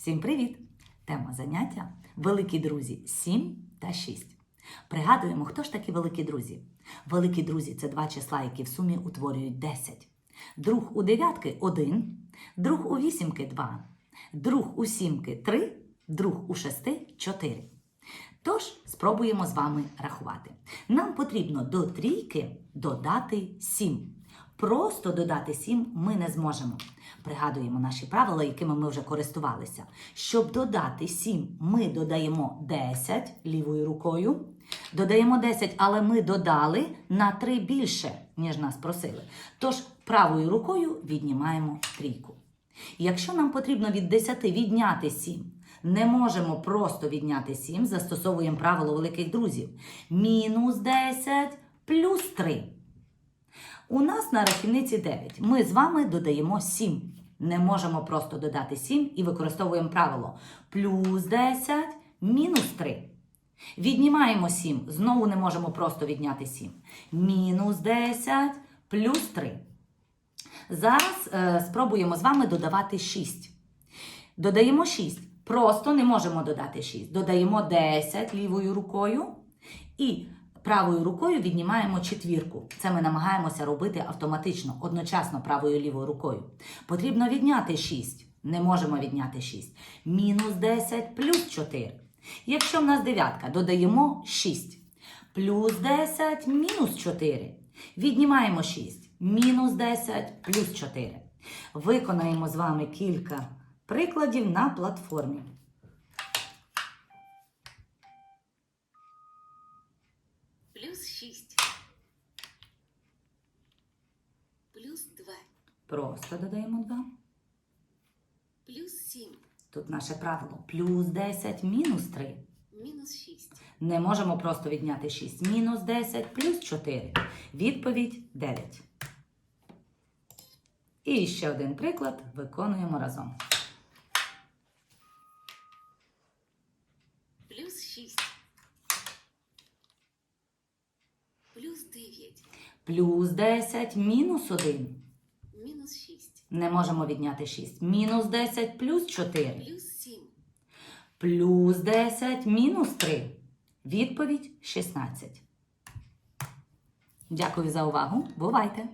Всім привіт! Тема заняття Великі друзі 7 та 6. Пригадуємо, хто ж такі великі друзі? Великі друзі це два числа, які в сумі утворюють 10. Друг у дев'ятки 1, друг у вісімки 2, друг у сімки 3, друг у шести 4. Тож спробуємо з вами рахувати. Нам потрібно до трійки додати 7. Просто додати 7 ми не зможемо. Пригадуємо наші правила, якими ми вже користувалися. Щоб додати 7, ми додаємо 10 лівою рукою. Додаємо 10, але ми додали на 3 більше, ніж нас просили. Тож правою рукою віднімаємо трійку. Якщо нам потрібно від 10 відняти 7, не можемо просто відняти 7, застосовуємо правило великих друзів. Мінус 10 плюс 3. У нас на рахівниці 9. Ми з вами додаємо 7. Не можемо просто додати 7 і використовуємо правило плюс 10 мінус 3. Віднімаємо 7. Знову не можемо просто відняти 7. Мінус 10 плюс 3. Зараз е, спробуємо з вами додавати 6. Додаємо 6. Просто не можемо додати 6. Додаємо 10 лівою рукою і правою рукою віднімаємо четвірку. Це ми намагаємося робити автоматично, одночасно правою і лівою рукою. Потрібно відняти 6. Не можемо відняти 6. Мінус 10 плюс 4. Якщо в нас дев'ятка, додаємо 6. Плюс 10 мінус 4. Віднімаємо 6. Мінус 10 плюс 4. Виконаємо з вами кілька прикладів на платформі. Плюс 6. Плюс 2. Просто додаємо 2. Плюс 7. Тут наше правило. Плюс 10 мінус 3. Мінус 6. Не можемо просто відняти 6. Мінус 10 плюс 4. Відповідь 9. І ще один приклад виконуємо разом. Плюс 6. Плюс 9. Плюс 10 мінус 1. Мінус 6. Не можемо відняти 6. Мінус 10 плюс 4. Плюс 7. Плюс 10 мінус 3. Відповідь 16. Дякую за увагу. Бувайте!